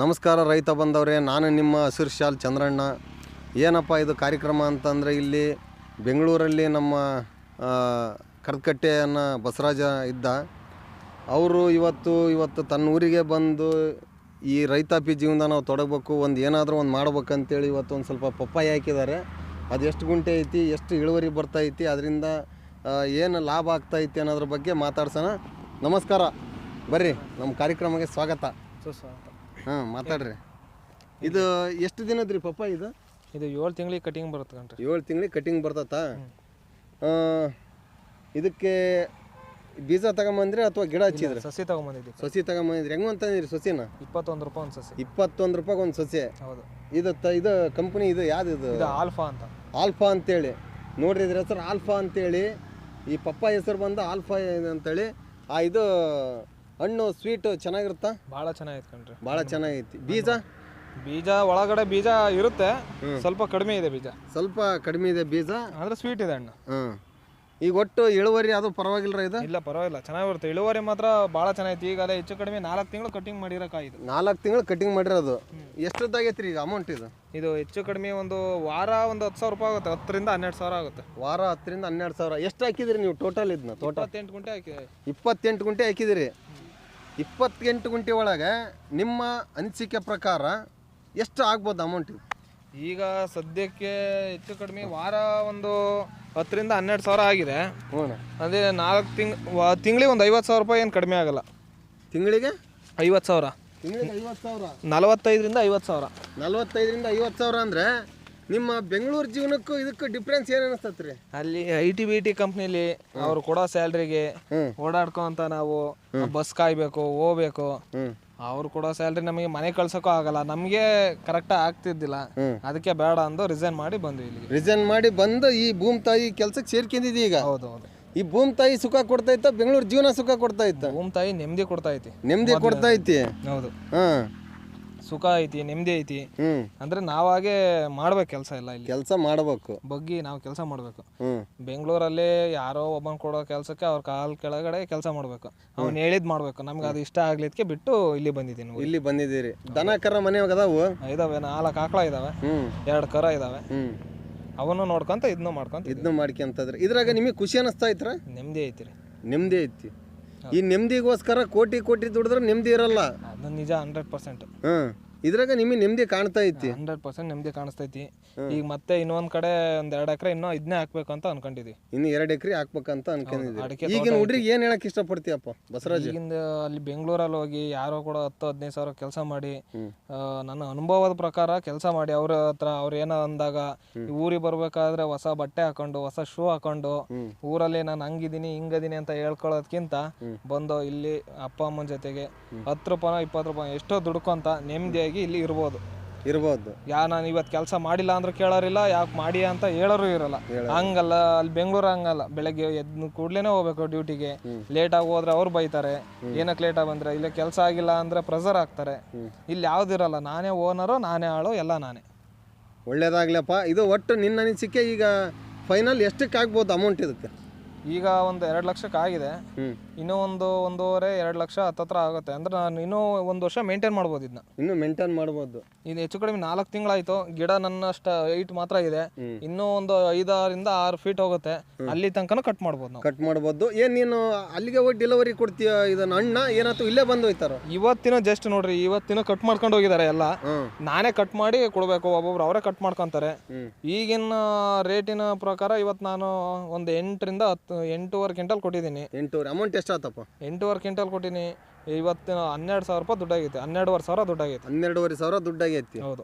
ನಮಸ್ಕಾರ ರೈತ ಬಂದವರೇ, ನಾನು ನಿಮ್ಮ ಹಸಿರು ಶಾಲ್ ಚಂದ್ರಣ್ಣ. ಏನಪ್ಪ ಇದು ಕಾರ್ಯಕ್ರಮ ಅಂತಂದರೆ ಇಲ್ಲಿ ಬೆಂಗಳೂರಲ್ಲಿ ನಮ್ಮ ಕರ್ಕಟ್ಟೆಯನ್ನು ಬಸವರಾಜ ಇದ್ದ. ಅವರು ಇವತ್ತು ಇವತ್ತು ತನ್ನ ಊರಿಗೆ ಬಂದು ಈ ರೈತಾಪಿ ಜೀವನ ನಾವು ತೊಡಗಬೇಕು, ಒಂದು ಏನಾದರೂ ಒಂದು ಮಾಡ್ಬೇಕಂತೇಳಿ ಇವತ್ತು ಒಂದು ಸ್ವಲ್ಪ ಪಪ್ಪಾಯಿ ಹಾಕಿದ್ದಾರೆ. ಅದು ಎಷ್ಟು ಗುಂಟೆ ಐತಿ, ಎಷ್ಟು ಇಳುವರಿ ಬರ್ತೈತಿ ಅದರಿಂದ ಏನು ಲಾಭ ಆಗ್ತೈತಿ ಅನ್ನೋದ್ರ ಬಗ್ಗೆ ಮಾತಾಡ್ಸೋಣ. ನಮಸ್ಕಾರ. ಬರ್ರಿ ನಮ್ಮ ಕಾರ್ಯಕ್ರಮಕ್ಕೆ ಸ್ವಾಗತ. ಹಾಂ ಮಾತಾಡ್ರಿ. ಇದು ಎಷ್ಟು ದಿನದ್ರಿ ಪಪ್ಪ ಇದು? ಇದು ಏಳು ತಿಂಗಳಿಗೆ ಕಟಿಂಗ್ ಬರುತ್ತೆ ಕಣ್ರಿ. ಏಳು ತಿಂಗಳಿಗೆ ಕಟಿಂಗ್ ಬರ್ತತಾ ಇದಕ್ಕೆ ಬೀಜ ತಗೊಂಬಂದ್ರಿ ಅಥವಾ ಗಿಡ ಹಚ್ಚಿದ್ರಿ? ಸಸಿ ತಗೊಂಬಂದಿದ್ವಿ. ಸಸಿ ತಗೊಂಬಂದಿದ್ರಿ. ಹೆಂಗ್ ಅಂತಂದ್ರಿ ಸಸಿನ? ಇಪ್ಪತ್ತೊಂದು ರೂಪಾಯಿ ಒಂದು ಸಸಿ. ಇಪ್ಪತ್ತೊಂದು ರೂಪಾಯಿ ಒಂದು ಸಸಿ. ಹೌದು. ಇದು ತ ಇದು ಕಂಪ್ನಿ ಇದು ಯಾವ್ದು ಇದು? ಇದು ಆಲ್ಫಾ ಅಂತ. ಆಲ್ಫಾ ಅಂತೇಳಿ. ನೋಡ್ರಿ ಇದ್ರ ಹೆಸರು ಆಲ್ಫಾ ಅಂತೇಳಿ. ಈ ಪಪ್ಪ ಹೆಸರು ಬಂದು ಆಲ್ಫಾ ಅಂತೇಳಿ ಆ ಇದು ಹಣ್ಣು ಸ್ವೀಟ್ ಚೆನ್ನಾಗಿರುತ್ತಾ? ಭಾಳ ಚೆನ್ನಾಗಿತ್ತು ಕಣ್ರಿ. ಭಾಳ ಚೆನ್ನಾಗೈತಿ. ಬೀಜ? ಬೀಜ ಒಳಗಡೆ ಬೀಜ ಇರುತ್ತೆ. ಸ್ವಲ್ಪ ಕಡಿಮೆ ಇದೆ ಬೀಜ. ಸ್ವಲ್ಪ ಕಡಿಮೆ ಇದೆ ಬೀಜ? ಅಂದ್ರೆ ಸ್ವೀಟ್ ಇದೆ ಹಣ್ಣು. ಹಾಂ ಈಗ ಒಟ್ಟು ಇಳುವರಿ ಅದು ಪರವಾಗಿಲ್ಲ ಇದು? ಇಲ್ಲ ಪರವಾಗಿಲ್ಲ. ಚೆನ್ನಾಗಿ ಬರುತ್ತೆ. ಇಳುವರಿ ಮಾತ್ರ ಭಾಳ ಚೆನ್ನಾಗಿತ್ತು ಈಗ ಅದೇ ಹೆಚ್ಚು ಕಡಿಮೆ ನಾಲ್ಕು ತಿಂಗಳು ಕಟಿಂಗ್ ಮಾಡಿರೋ ಕಾಯಿ ಇದು ನಾಲ್ಕು ತಿಂಗಳು ಕಟಿಂಗ್ ಮಾಡಿರೋದು. ಎಷ್ಟೊತ್ತಾಗೈತ್ರಿ ಈಗ ಅಮೌಂಟ್ ಇದು? ಇದು ಹೆಚ್ಚು ಕಡಿಮೆ ಒಂದು ವಾರ ಒಂದು ಹತ್ತು ಸಾವಿರ ರೂಪಾಯಿ ಆಗುತ್ತೆ. ಹತ್ತರಿಂದ ಹನ್ನೆರಡು ಸಾವಿರ ಆಗುತ್ತೆ. ವಾರ ಹತ್ತರಿಂದ ಹನ್ನೆರಡು ಸಾವಿರ. ಎಷ್ಟು ಹಾಕಿದಿರಿ ನೀವು ಟೋಟಲ್ ಇದನ್ನ ತೋಟ ಇಪ್ಪತ್ತೆಂಟು ಗುಂಟೆ ಹಾಕಿ ಇಪ್ಪತ್ತೆಂಟು ಗುಂಟೆ ಹಾಕಿದಿರಿ. ಇಪ್ಪತ್ತೆಂಟು ಗುಂಟೆ ಒಳಗೆ ನಿಮ್ಮ ಅನಿಸಿಕೆ ಪ್ರಕಾರ ಎಷ್ಟು ಆಗ್ಬೋದು ಅಮೌಂಟ್ ಈಗ ಸದ್ಯಕ್ಕೆ ಹೆಚ್ಚು ಕಡಿಮೆ ವಾರ ಒಂದು ಹತ್ತರಿಂದ ಹನ್ನೆರಡು ಸಾವಿರ ಆಗಿದೆ. ಹ್ಞೂ ಅದೇ ನಾಲ್ಕು ತಿಂಗ್ ತಿಂಗಳಿಗೆ ಒಂದು ಐವತ್ತು ಸಾವಿರ ರೂಪಾಯಿ ಏನು ಕಡಿಮೆ ಆಗಲ್ಲ. ತಿಂಗಳಿಗೆ? ಐವತ್ತು ಸಾವಿರ. ತಿಂಗಳಿಗೆ ಐವತ್ತು ಸಾವಿರ. ನಲವತ್ತೈದರಿಂದ ಐವತ್ತು ಸಾವಿರ. ನಲವತ್ತೈದರಿಂದ ಐವತ್ತು ಸಾವಿರ ಅಂದರೆ ನಿಮ್ಮ ಬೆಂಗಳೂರು ಜೀವನಕ್ಕೂ ಇದಕ್ಕೂ ಡಿಫ್ರೆನ್ಸ್ ಏನ್ ಅನಿಸ್ತತ್ರಿ? ಅಲ್ಲಿ ಐ ಟಿ ಬಿ ಟಿ ಕಂಪ್ನಿಲಿ ಅವ್ರು ಕೊಡೋ ಸ್ಯಾಲ್ರಿಗೆ. ಓಡಾಡ್ಕೊಂತ ನಾವು ಬಸ್ ಕಾಯ್ಬೇಕು ಹೋಗ್ಬೇಕು. ಅವ್ರು ಕೊಡೋ ಸ್ಯಾಲ್ರಿ ನಮಗೆ ಮನೆ ಕಳ್ಸೋಕ್ಕೂ ಆಗಲ್ಲ. ನಮಗೆ ಕರೆಕ್ಟ್ ಆಗ್ತಿದ್ದಿಲ್ಲ. ಅದಕ್ಕೆ ಬೇಡ ಅಂದು ರಿಸೈನ್ ಮಾಡಿ ಬಂದ್ವಿ ಇಲ್ಲಿ ರಿಸೈನ್ ಮಾಡಿ ಬಂದು ಈ ಭೂಮಿ ತಾಯಿ ಕೆಲ್ಸಕ್ಕೆ ಸೇರ್ಕೊಂಡಿದ್ದೀವಿ ಈಗ? ಹೌದು ಹೌದು ಈ ಭೂಮಿ ತಾಯಿ ಸುಖ ಕೊಡ್ತಾ ಇತ್ತ ಬೆಂಗಳೂರು ಜೀವನ ಸುಖ ಕೊಡ್ತಾ ಇತ್ತ? ಭೂಮಿ ತಾಯಿ ನೆಮ್ಮದಿ ಕೊಡ್ತಾ ಐತಿ. ನೆಮ್ಮದಿ ಕೊಡ್ತಾ ಐತಿ? ಹೌದು. ಹಾಂ. ಸುಖ ಐತಿ ನೆಮ್ಮದಿ ಐತಿ. ಅಂದ್ರೆ ನಾವಾಗೆ ಮಾಡ್ಬೇಕು ಕೆಲಸ ಎಲ್ಲ ಇಲ್ಲಿ. ಕೆಲಸ ಮಾಡ್ಬೇಕು. ಬಗ್ಗಿ ನಾವು ಕೆಲಸ ಮಾಡ್ಬೇಕು. ಬೆಂಗಳೂರಲ್ಲಿ ಯಾರೋ ಒಬ್ಬನ್ ಕೊಡೋ ಕೆಲಸಕ್ಕೆ ಅವ್ರ ಕಾಲ್ ಕೆಳಗಡೆ ಕೆಲಸ ಮಾಡ್ಬೇಕು. ಅವ್ನು ಹೇಳಿದ್ ಮಾಡ್ಬೇಕು. ನಮ್ಗೆ ಅದು ಇಷ್ಟ ಆಗ್ಲಿದ್ಕೆ ಬಿಟ್ಟು ಇಲ್ಲಿ ಬಂದಿದ್ದೀನಿ ಊರಿಗೆ. ಇಲ್ಲಿ ಬಂದಿದ್ದೀರಿ. ದನ ಕರ ಮನೆಯಾಗ ಅದಾವು? ಇದಾವೆ. ನಾಲ್ಕು ಆಕಳ ಇದಾವೆ. ಎರಡು ಕರ ಇದಾವೆ. ಅವನು ನೋಡ್ಕೊಂತ ಇದನ್ನು ಮಾಡ್ಕೊಂತ ಇದನ್ನ ಮಾಡ್ಕೊಂತದ್ರಿ. ಇದ್ರಾಗ ನಿಮಗೆ ಖುಷಿ ಅನಿಸ್ತಾ ಐತ್ರ? ನೆಮ್ಮದಿ ಐತಿ ರೀ ನೆಮ್ಮದಿ ಐತಿ. ಈ ನೆಮ್ಮದಿಗೋಸ್ಕರ ಕೋಟಿ ಕೋಟಿ ದುಡಿದ್ರೆ ನೆಮ್ಮದಿ ಇರಲ್ಲ. ಅದು ನಿಜ ಹಂಡ್ರೆಡ್ ಪರ್ಸೆಂಟ್. ಹ್ಮ್. ಇದ್ರಾಗ ನಿಮಗೆ ನೆಮ್ಮದಿ ಕಾಣ್ತಾ ಐತಿ. ಹಂಡ್ರೆಡ್ ಪರ್ಸೆಂಟ್ ನೆಮ್ಮದಿ ಕಾಣಿಸ್ತೈತಿ ಈಗ ಮತ್ತೆ ಇನ್ನೊಂದ್ ಕಡೆ ಒಂದ್ ಎರಡು ಎಕರೆ ಇನ್ನೂ ಇದನ್ನೇ ಹಾಕ್ಬೇಕು ಅಂತ ಅನ್ಕೊಂಡಿದ್ವಿ. ಇನ್ನು ಎರಡು ಎಕರೆ ಹಾಕ್ಬೇಕಂತ ಅಂತ ಅಡಿಕೆ ಈಗಿನ ಹುಡ್ರಿಗೆ ಏನ್ ಹೇಳಕ್ ಇಷ್ಟಪಡ್ತೀಯಪ್ಪ ಬಸವರಾಜ್? ಈಗಿಂದ ಅಲ್ಲಿ ಬೆಂಗಳೂರಲ್ಲಿ ಹೋಗಿ ಯಾರೋ ಕೂಡ ಹತ್ತು ಹದಿನೈದು ಸಾವಿರ ಕೆಲಸ ಮಾಡಿ ಆ, ನನ್ನ ಅನುಭವದ ಪ್ರಕಾರ ಕೆಲಸ ಮಾಡಿ ಅವ್ರ ಹತ್ರ ಅವ್ರ ಏನೋ ಅಂದಾಗ ಈ ಊರಿಗೆ ಬರ್ಬೇಕಾದ್ರೆ ಹೊಸ ಬಟ್ಟೆ ಹಾಕೊಂಡು ಹೊಸ ಶೂ ಹಾಕೊಂಡು ಊರಲ್ಲಿ ನಾನು ಹಂಗಿದ್ದೀನಿ ಹಿಂಗದೀನಿ ಅಂತ ಹೇಳ್ಕೊಳ್ಳೋದ್ಕಿಂತ ಬಂದು ಇಲ್ಲಿ ಅಪ್ಪ ಅಮ್ಮನ ಜೊತೆಗೆ ಹತ್ತು ರೂಪಾಯಿ ಇಪ್ಪತ್ತು ರೂಪಾಯಿ ಎಷ್ಟೋ ದುಡ್ಕೊಂತ ನೆಮ್ಮದಿಯಾಗಿ ಇಲ್ಲಿ ಇರ್ಬೋದು. ಇರ್ಬೋದು. ಯಾ ನಾನು ಇವತ್ತು ಕೆಲಸ ಮಾಡಿಲ್ಲ ಅಂದ್ರೆ ಕೇಳೋರಿಲ್ಲ ಯಾಕೆ ಮಾಡಿ ಅಂತ ಹೇಳೋರು ಇರಲ್ಲ. ಹಂಗಲ್ಲ ಅಲ್ಲಿ ಬೆಂಗಳೂರು ಹಂಗಲ್ಲ. ಬೆಳಗ್ಗೆ ಎದ್ದು ಕೂಡ್ಲೇನೆ ಹೋಗ್ಬೇಕು ಡ್ಯೂಟಿಗೆ ಲೇಟಾಗಿ ಹೋದ್ರೆ ಅವ್ರು ಬೈತಾರೆ. ಏನಕ್ಕೆ ಲೇಟಾಗಿ ಬಂದ್ರೆ? ಇಲ್ಲ ಕೆಲಸ ಆಗಿಲ್ಲ ಅಂದ್ರೆ ಪ್ರೆಸರ್ ಆಗ್ತಾರೆ ಇಲ್ಲಿ ಯಾವ್ದಿರಲ್ಲ ನಾನೇ ಓನರು ನಾನೇ ಆಳು ಎಲ್ಲ ನಾನೇ. ಒಳ್ಳೇದಾಗ್ಲಪ್ಪ ಇದು ಒಟ್ಟು ನಿನ್ನ ಅನಿಸಿಕೆ ಈಗ ಫೈನಲ್ ಎಷ್ಟಕ್ಕೆ ಆಗ್ಬೋದು ಅಮೌಂಟ್ ಇದಕ್ಕೆ? ಈಗ ಒಂದು ಎರಡು ಲಕ್ಷಕ್ಕೆ ಆಗಿದೆ ಇನ್ನೂ ಒಂದು ಒಂದೂವರೆ ಎರಡು ಲಕ್ಷ ಹತ್ತತ್ರ ಆಗುತ್ತೆ. ಅಂದ್ರೆ ನಾನು ಇನ್ನೂ ಒಂದು ವರ್ಷ ಮೇಂಟೈನ್ ಮಾಡ್ಬೋದು ಇದನ್ನ ಇನ್ನು ಮೇಂಟೈನ್ ಮಾಡ್ಬೋದು. ಇದು ಹೆಚ್ಚು ಕಡಿಮೆ ನಾಲ್ಕು ತಿಂಗಳಾಯ್ತು. ಗಿಡ ನನ್ನಷ್ಟ ಹೈಟ್ ಮಾತ್ರ ಇದೆ. ಇನ್ನೂ ಒಂದು ಐದಾರಿಂದ ಆರು ಫೀಟ್ ಹೋಗುತ್ತೆ. ಅಲ್ಲಿ ತನಕನೂ ಕಟ್ ಮಾಡ್ಬೋದು ನಾವು. ಕಟ್ ಮಾಡ್ಬೋದು. ಏನ್ ನೀನು ಅಲ್ಲಿಗೆ ಹೋಗಿ ಡೆಲಿವರಿ ಕೊಡ್ತೀಯ ಇದನ್ನ? ಅಣ್ಣ ಏನಾಯ್ತು? ಇಲ್ಲೇ ಬಂದು ಹೋಯ್ತಾರ? ಇವತ್ತಿನ ಜಸ್ಟ್ ನೋಡ್ರಿ ಇವತ್ತಿನ ಕಟ್ ಮಾಡ್ಕೊಂಡು ಹೋಗಿದ್ದಾರೆ ಎಲ್ಲ. ನಾನೇ ಕಟ್ ಮಾಡಿ ಕೊಡ್ಬೇಕು. ಒಬ್ಬೊಬ್ರು ಅವರೇ ಕಟ್ ಮಾಡ್ಕೊಂತಾರೆ. ಈಗಿನ ರೇಟಿನ ಪ್ರಕಾರ ಇವತ್ತು ನಾನು ಒಂದು ಎಂಟರಿಂದ ಹತ್ತು ಎಂಟೂವರೆ ಕ್ವಿಂಟಲ್ ಕೊಟ್ಟಿದ್ದೀನಿ. ಎಂಟೂವರೆ. ಅಮೌಂಟ್ ಎಷ್ಟಾತಪ್ಪ? ಎಂಟೂವರೆ ಕ್ವಿಂಟಲ್ ಕೊಟ್ಟಿನಿ. ಇವತ್ತಿನ ಹನ್ನೆರಡು ಸಾವಿರ ರೂಪಾಯಿ ದುಡ್ಡಾಗೈತೆ. ಹನ್ನೆರಡುವರೆ ಸಾವಿರ ದುಡ್ಡಾಗೈತೆ. ಹನ್ನೆರಡುವರೆ ಸಾವಿರ ದುಡ್ಡಾಗೈತಿ. ಹೌದು.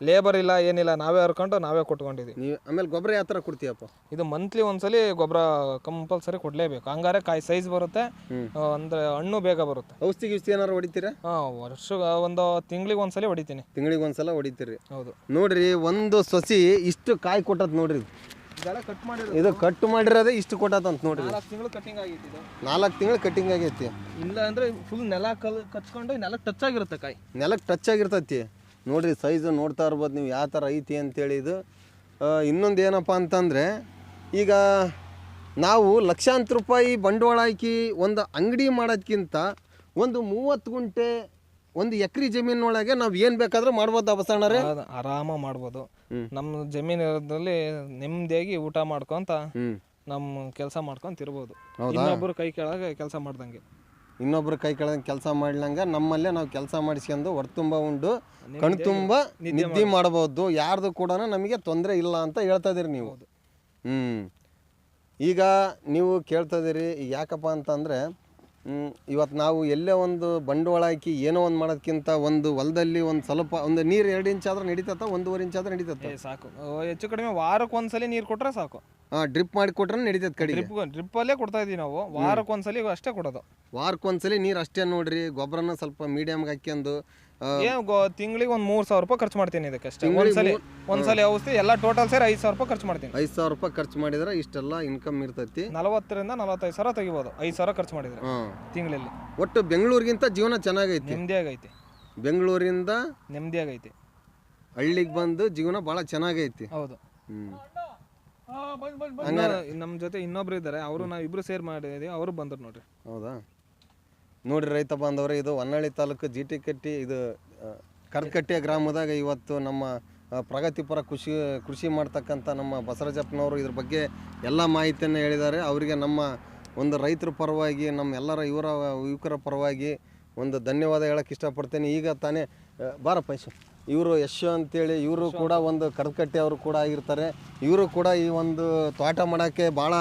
ಲೇಬರ್ ಇಲ್ಲ ಏನಿಲ್ಲ ನಾವೇ ಹರ್ಕೊಂಡು ನಾವೇ ಕೊಟ್ಕೊಂಡಿದ್ದೀವಿ ನೀವು ಆಮೇಲೆ ಗೊಬ್ಬರ ಯಾವ ಥರ ಕೊಡ್ತೀಯಪ್ಪ? ಇದು ಮಂತ್ಲಿ ಒಂದ್ಸಲಿ ಗೊಬ್ಬರ ಕಂಪಲ್ಸರಿ ಕೊಡಲೇಬೇಕು. ಹಂಗಾರೆ ಕಾಯಿ ಸೈಜ್ ಬರುತ್ತೆ. ಆ, ಅಂದ್ರೆ ಹಣ್ಣು ಬೇಗ ಬರುತ್ತೆ. ಔಷಧಿ ಗಿಷ್ಟಿ ಏನಾರು ಹೊಡಿತೀರಾ? ಹಾಂ ವರ್ಷ ಒಂದು ತಿಂಗಳಿಗೆ ಒಂದ್ಸಲಿ ಹೊಡಿತೀನಿ. ತಿಂಗಳಿಗೆ ಒಂದ್ಸಲ ಹೊಡಿತೀರಿ. ಹೌದು. ನೋಡ್ರಿ ಒಂದು ಸಸಿ ಇಷ್ಟು ಕಾಯಿ ಕೊಟ್ಟದ್ ನೋಡ್ರಿ. ಇದು. ಇದು ಕಟ್ ಮಾಡಿರೋದೇ ಇಷ್ಟು ಕೊಟ್ಟತಂತ ನೋಡ್ರಿ ನಾಲ್ಕು ತಿಂಗಳು ಕಟಿಂಗ್ ಆಗಿತ್ತು ಇದು. ನಾಲ್ಕು ತಿಂಗಳು ಕಟಿಂಗ್ ಆಗೈತಿ. ಇಲ್ಲ ಅಂದ್ರೆ ಫುಲ್ ನೆಲ ಕಲ್ ಕಚ್ಕೊಂಡು ನೆಲಕ್ಕೆ ಟಚ್ ಆಗಿರುತ್ತೆ ಕಾಯಿ. ನೆಲಕ್ಕೆ ಟಚ್ ಆಗಿರ್ತೈತಿ. ನೋಡ್ರಿ ಸೈಜ್ ನೋಡ್ತಾ ಇರ್ಬೋದು ನೀವು ಯಾವ ಥರ ಐತಿ ಅಂತೇಳಿ ಇದು. ಇನ್ನೊಂದು ಏನಪ್ಪ ಅಂತಂದರೆ ಈಗ ನಾವು ಲಕ್ಷಾಂತರ ರೂಪಾಯಿ ಬಂಡವಾಳ ಹಾಕಿ ಒಂದು ಅಂಗಡಿ ಮಾಡೋದ್ಕಿಂತ ಒಂದು ಮೂವತ್ತು ಗುಂಟೆ ಒಂದು ಎಕರೆ ಜಮೀನೊಳಗೆ ನಾವು ಏನು ಬೇಕಾದ್ರೂ ಮಾಡ್ಬೋದು ಅದ್ ಆರಾಮ ಮಾಡ್ಬೋದು. ನಮ್ಮ ಜಮೀನ್ ಇರೋದ್ರಲ್ಲಿ ನೆಮ್ಮದಿಯಾಗಿ ಊಟ ಮಾಡ್ಕೊಂತ ನಮ್ಮ ಕೆಲಸ ಮಾಡ್ಕೊಂತ ಇರ್ಬೋದು. ಹೌದಾ? ಇನ್ನೊಬ್ರು ಕೈ ಕೆಳಗೆ ಕೆಲಸ ಮಾಡ್ದಂಗೆ. ಇನ್ನೊಬ್ರ ಕೈ ಕೆಳಗೆ ಕೆಲಸ ಮಾಡ್ಲಂಗ ನಮ್ಮಲ್ಲೇ ನಾವು ಕೆಲಸ ಮಾಡಿಸ್ಕೊಂಡು ಹೊರ್ತುಂಬ ಉಂಡು ಕಣ್ ತುಂಬ ನಿದ್ದೆ ಮಾಡಬಹುದು ಯಾರ್ದು ಕೂಡ ನಮಗೆ ತೊಂದರೆ ಇಲ್ಲ ಅಂತ ಹೇಳ್ತಾ ಇದೀರಿ ನೀವು. ಹ್ಮ್. ಹ್ಞೂ ಈಗ ನೀವು ಕೇಳ್ತಾ ಇದೀರಿ ಯಾಕಪ್ಪ ಅಂತಂದರೆ ಇವತ್ತು ನಾವು ಎಲ್ಲೇ ಒಂದು ಬಂಡವಾಳ ಹಾಕಿ ಏನೋ ಒಂದು ಮಾಡೋದಕ್ಕಿಂತ ಒಂದು ಹೊಲದಲ್ಲಿ ಒಂದು ಸ್ವಲ್ಪ ಒಂದು ನೀರು ಎರಡು ಇಂಚ್ ಆದ್ರೆ ನಡೀತತ್ತ ಒಂದೂವರೆ ಇಂಚ್ ಆದ್ರೆ ನಡೀತತ್ತ ಸಾಕು. ಹೆಚ್ಚು ಕಡಿಮೆ ವಾರಕ್ಕೆ ಒಂದ್ಸಲಿ ನೀರು ಕೊಟ್ರೆ ಸಾಕು. ಡ್ರಿಪ್ ಮಾಡಿ ಕೊಟ್ರೆ ನಡೀತದೆ ಕಡೆ ಡ್ರಿಪ್ ಡ್ರಿಪ್ ಅಲ್ಲೇ ಕೊಡ್ತಾ ಇದೀವಿ ನಾವು. ವಾರಕ್ಕೆ ಒಂದ್ಸಲಿ ಅಷ್ಟೇ ಕೊಡೋದು. ವಾರಕ್ಕೆ ಒಂದ್ಸಲಿ ನೀರು ಅಷ್ಟೇ ನೋಡ್ರಿ ಗೊಬ್ಬರನ ಸ್ವಲ್ಪ ಮೀಡಿಯಮ್ಗೆ ಹಾಕ್ಯಂದು ತಿಂಗಳಿಗೆ ಒಂದ್ ಮೂರ್ ಸಾವಿರ ರೂಪಾಯಿ ಖರ್ಚು ಮಾಡ್ತೀನಿ ಇದಕ್ಕೆ ಅಷ್ಟೇ. ಒಂದ್ಸಲಿ ಒಂದ್ಸಲಿ ಔಷಧಿ ಎಲ್ಲ ಟೋಟಲ್ ಸೇರಿ ಐದು ಸಾವಿರ ರೂಪಾಯಿ ಖರ್ಚು ಮಾಡ್ತೀನಿ. ಐದು ಸಾವಿರ ರೂಪಾಯಿ ಖರ್ಚು ಮಾಡಿದ್ರೆ ಇಷ್ಟೆಲ್ಲ ಇನ್ಕಮ್ ಇರ್ತೈತಿ. ನಲವತ್ತರಿಂದ ನಲವತ್ತೈದು ಸಾವಿರ ತೆಗಿಬೋದು. ಐದು ಸಾವಿರ ಖರ್ಚು ಮಾಡಿದ್ರೆ ತಿಂಗಳಲ್ಲಿ. ಒಟ್ಟು ಬೆಂಗಳೂರಿಗಿಂತ ಜೀವನ ಚೆನ್ನಾಗೈತಿ. ನೆಮ್ಮದಿಯಾಗೈತಿ. ಬೆಂಗಳೂರಿಂದ ನೆಮ್ಮದಿಯಾಗೈತಿ. ಹಳ್ಳಿಗೆ ಬಂದು ಜೀವನ ಭಾಳ ಚೆನ್ನಾಗೈತಿ. ಹೌದು. ಹ್ಞೂ ನಮ್ಮ ಜೊತೆ ಇನ್ನೊಬ್ರು ಇದ್ದಾರೆ. ಅವರು ನಾವು ಇಬ್ರು ಸೇರ್ ಮಾಡಿದೀವಿ. ಅವರು ಬಂದ್ರು ನೋಡ್ರಿ. ಹೌದಾ? ನೋಡ್ರಿ ರೈತ ಬಾಂಧವ್ರೆ ಇದು ಹೊನ್ನಳ್ಳಿ ತಾಲೂಕು ಜಿ ಟಿ ಕಟ್ಟಿ ಇದು ಕರ್ಕಟ್ಟಿಯ ಕರ್ಕಟ್ಟೆ ಗ್ರಾಮದಾಗ ಇವತ್ತು ನಮ್ಮ ಆ, ಪ್ರಗತಿಪರ ಕೃಷಿ ಕೃಷಿ ಮಾಡ್ತಕ್ಕಂಥ ನಮ್ಮ ಬಸವರಾಜಪ್ಪನವರು ಇದ್ರ ಬಗ್ಗೆ ಎಲ್ಲ ಮಾಹಿತಿಯನ್ನು ಹೇಳಿದ್ದಾರೆ. ಅವರಿಗೆ ನಮ್ಮ ಒಂದು ರೈತರ ಪರವಾಗಿ ನಮ್ಮ ಎಲ್ಲರ ಇವರ ಯುವಕರ ಪರವಾಗಿ ಒಂದು ಧನ್ಯವಾದ ಹೇಳಕ್ಕೆ ಇಷ್ಟಪಡ್ತೇನೆ. ಈಗ ತಾನೇ ಆ, ಬಾರಪ್ಪ ಇವರು ಯಶು ಅಂತೇಳಿ ಇವರು ಕೂಡ ಒಂದು ಕರ್ಕಟ್ಟಿ ಅವರು ಕೂಡ ಆಗಿರ್ತಾರೆ. ಇವರು ಕೂಡ ಈ ಒಂದು ತೋಟ ಮಾಡೋಕ್ಕೆ ಭಾಳ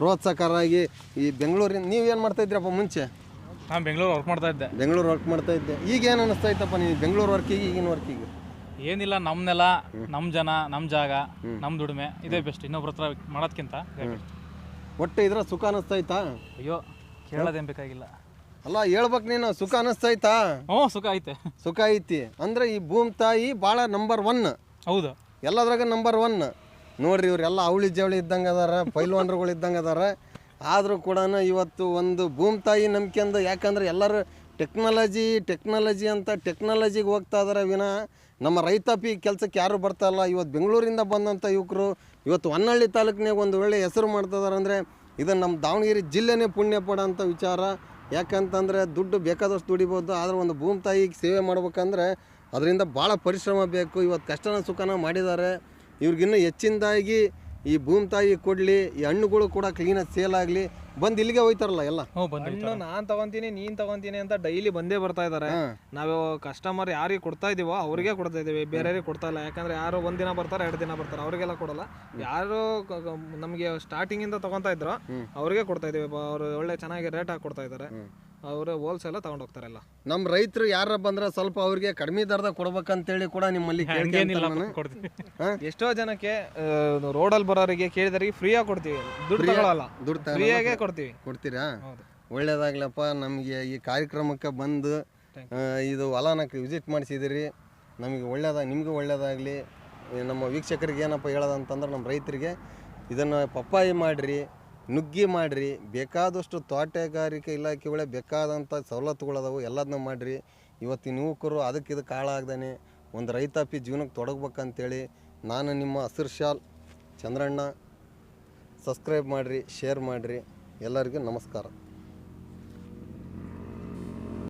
ಪ್ರೋತ್ಸಾಹಕರಾಗಿ ಈ ಬೆಂಗಳೂರಿನ ನೀವೇನು ಮಾಡ್ತಾ ಇದ್ರಪ್ಪ ಮುಂಚೆ? ನಾನು ಬೆಂಗಳೂರು ವರ್ಕ್ ಮಾಡ್ತಾ ಇದ್ದೆ. ಬೆಂಗಳೂರು ವರ್ಕ್ ಮಾಡ್ತಾ ಇದ್ದೆ. ಈಗ ಏನು ಅನಿಸ್ತಾ ಇತ್ತಪ್ಪ ನೀವು ಬೆಂಗಳೂರು ವರ್ಕಿಗೆ ಈಗಿನ ವರ್ಕಿಗೆ ಏನಿಲ್ಲ ನಮ್ಮ ನೆಲ ನಮ್ಮ ಜನ ನಮ್ಮ ಜಾಗ ನಮ್ಮ ದುಡಿಮೆ ಇದೇ ಬೆಸ್ಟ್ ಇನ್ನೊಬ್ರ ಹತ್ರ ಮಾಡೋದ್ಕಿಂತ ಒಟ್ಟು ಇದ್ರ ಸುಖ ಅನಿಸ್ತಾ ಇತ್ತಾ ಅಯ್ಯೋ ಕೇಳೋದೇನು ಬೇಕಾಗಿಲ್ಲ. ಅಲ್ಲ ಹೇಳ್ಬೇಕು ನೀನು. ಸುಖ ಅನಿಸ್ತೈತಾ? ಹ್ಞೂ ಸುಖ ಐತೆ. ಸುಖ ಐತಿ. ಅಂದ್ರೆ ಈ ಭೂಮಿ ತಾಯಿ ಭಾಳ ನಂಬರ್ ಒನ್ ಹೌದು. ಎಲ್ಲದ್ರಾಗ ನಂಬರ್ ಒನ್ ನೋಡ್ರಿ ಇವರೆಲ್ಲ ಅವಳಿ ಜವಳಿ ಇದ್ದಂಗೆ ಅದಾರ ಪೈಲ್ವಾನ್ರುಗಳು ಇದ್ದಂಗೆ ಅದಾರ. ಆದರೂ ಕೂಡ ಇವತ್ತು ಒಂದು ಭೂಮಿ ತಾಯಿ ನಂಬಿಕೆಂದು ಯಾಕಂದ್ರೆ ಎಲ್ಲರೂ ಟೆಕ್ನಾಲಜಿ ಟೆಕ್ನಾಲಜಿ ಅಂತ ಟೆಕ್ನಾಲಜಿಗೆ ಹೋಗ್ತಾ ಇದಾರೆ ವಿನ. ನಮ್ಮ ರೈತಾಪಿ ಕೆಲಸಕ್ಕೆ ಯಾರು ಬರ್ತಾ ಇಲ್ಲ. ಇವತ್ತು ಬೆಂಗಳೂರಿಂದ ಬಂದಂಥ ಯುವಕರು ಇವತ್ತು ಹೊನ್ನಳ್ಳಿ ತಾಲೂಕಿನಾಗ ಒಂದು ಒಳ್ಳೆ ಹೆಸರು ಮಾಡ್ತಾ ಇದಾರೆ ಅಂದರೆ ಇದನ್ನು ನಮ್ಮ ದಾವಣಗೆರೆ ಜಿಲ್ಲೆನೇ ಪುಣ್ಯ ಅಂತ ವಿಚಾರ. ಯಾಕಂತಂದರೆ ದುಡ್ಡು ಬೇಕಾದಷ್ಟು ದುಡಿಬೋದು, ಆದರೆ ಒಂದು ಭೂಮಿ ತಾಯಿಗೆ ಸೇವೆ ಮಾಡ್ಬೇಕಂದ್ರೆ ಅದರಿಂದ ಭಾಳ ಪರಿಶ್ರಮ ಬೇಕು. ಇವತ್ತು ಕಷ್ಟನ ಸುಖನ ಮಾಡಿದ್ದಾರೆ. ಇವ್ರಿಗಿನ್ನೂ ಹೆಚ್ಚಿನದಾಗಿ ಈ ಭೂಮಿ ತಾಯಿ ಕೊಡಲಿ, ಈ ಹಣ್ಣುಗಳು ಕೂಡ ಕ್ಲೀನಾಗಿ ಸೇಲ್ ಆಗಲಿ. ಬಂದು ಇಲ್ಲಿಗೆ ಹೋಯ್ತಾರಲ್ಲ ಎಲ್ಲ? ಹ್ಞೂ ಬಂದು ಹಣ್ಣು ನಾನ್ ತಗೊಂತೀನಿ ನೀನ್ ತಗೊಂತೀನಿ ಅಂತ ಡೈಲಿ ಬಂದೇ ಬರ್ತಾ ಇದಾರೆ. ನಾವು ಕಸ್ಟಮರ್ ಯಾರಿಗೆ ಕೊಡ್ತಾ ಇದೀವೋ ಅವ್ರಿಗೆ ಕೊಡ್ತಾ ಇದೀವಿ ಬೇರೆಯವ್ರಿಗೆ ಕೊಡ್ತಾ ಇಲ್ಲ. ಯಾಕಂದ್ರೆ ಯಾರು ಒಂದಿನ ದಿನ ಬರ್ತಾರೆ ಎರಡು ದಿನ ಬರ್ತಾರೆ ಅವ್ರಿಗೆಲ್ಲ ಕೊಡಲ್ಲ. ಯಾರು ನಮ್ಗೆ ಕ- ನಮಗೆ ಸ್ಟಾರ್ಟಿಂಗ್ ಇಂದ ತಗೊಂತಾ ಇದ್ರು ಅವ್ರಿಗೆ ಕೊಡ್ತಾ ಇದೀವಿ. ಅವ್ರು ಒಳ್ಳೆ ಚೆನ್ನಾಗಿ ರೇಟ್ ಹಾಕಿ ಕೊಡ್ತಾ ಇದಾರೆ. ಅವರು ಹೋಲ್ಸೇಲ್ ತಗೊಂಡ್ ಹೋಗ್ತಾರಲ್ಲ ನಮ್ಮ ರೈತರು ಯಾರ ಬಂದ್ರೆ ಸ್ವಲ್ಪ ಅವ್ರಿಗೆ ಕಡಿಮೆ ದರದಾಗ ಕೊಡ್ಬೇಕಂತೇಳಿ ಕೂಡ ನಿಮ್ಮಲ್ಲಿ ನಾನು. ಕೊಡ್ತೀವಿ ಎಷ್ಟೋ ಜನಕ್ಕೆ ರೋಡಲ್ಲಿ ಬರೋರಿಗೆ ಕೇಳಿದರಿಗೆ ಫ್ರೀಯಾಗಿ ಕೊಡ್ತೀವಿ. ದುಡ್ಡು ತಗೊಳಲ್ಲ. ದುಡ್ಡು ತಗೊಳಲ್ಲ. ಫ್ರೀಯಾಗೆ ಕೊಡ್ತೀವಿ. ಕೊಡ್ತೀರಾ? ಹೌದು. ಒಳ್ಳೇದಾಗ್ಲಪ್ಪ ನಮಗೆ ಈ ಕಾರ್ಯಕ್ರಮಕ್ಕೆ ಬಂದು ಆ, ಇದು ಹೊಲನ ವಿಸಿಟ್ ಮಾಡಿಸಿದಿರಿ. ನಮಗೆ ಒಳ್ಳೇದಾಗ ನಿಮಗೂ ಒಳ್ಳೇದಾಗಲಿ. ನಮ್ಮ ವೀಕ್ಷಕರಿಗೆ ಏನಪ್ಪ ಹೇಳೋದಂತಂದ್ರೆ ನಮ್ಮ ರೈತರಿಗೆ ಇದನ್ನು ಪಪ್ಪಾಯಿ ಮಾಡಿರಿ ನುಗ್ಗಿ ಮಾಡಿರಿ ಬೇಕಾದಷ್ಟು ತೋಟಗಾರಿಕೆ ಇಲಾಖೆಗಳೇ ಬೇಕಾದಂಥ ಸವಲತ್ತುಗಳದಾವು ಎಲ್ಲದನ್ನೂ ಮಾಡಿರಿ. ಇವತ್ತಿನ ಯುವಕರು ಅದಕ್ಕೆ ಇದಕ್ಕೆ ಹಾಳಾಗ್ದಾನೆ ಒಂದು ರೈತಾಪಿ ಜೀವನಕ್ಕೆ ತೊಡಗಬೇಕಂತೇಳಿ ನಾನು ನಿಮ್ಮ ಹಸಿರು ಶಾಲ್ ಚಂದ್ರಣ್ಣ ಸಬ್ಸ್ಕ್ರೈಬ್ ಮಾಡಿರಿ ಶೇರ್ ಮಾಡಿರಿ. ಎಲ್ಲರಿಗೂ ನಮಸ್ಕಾರ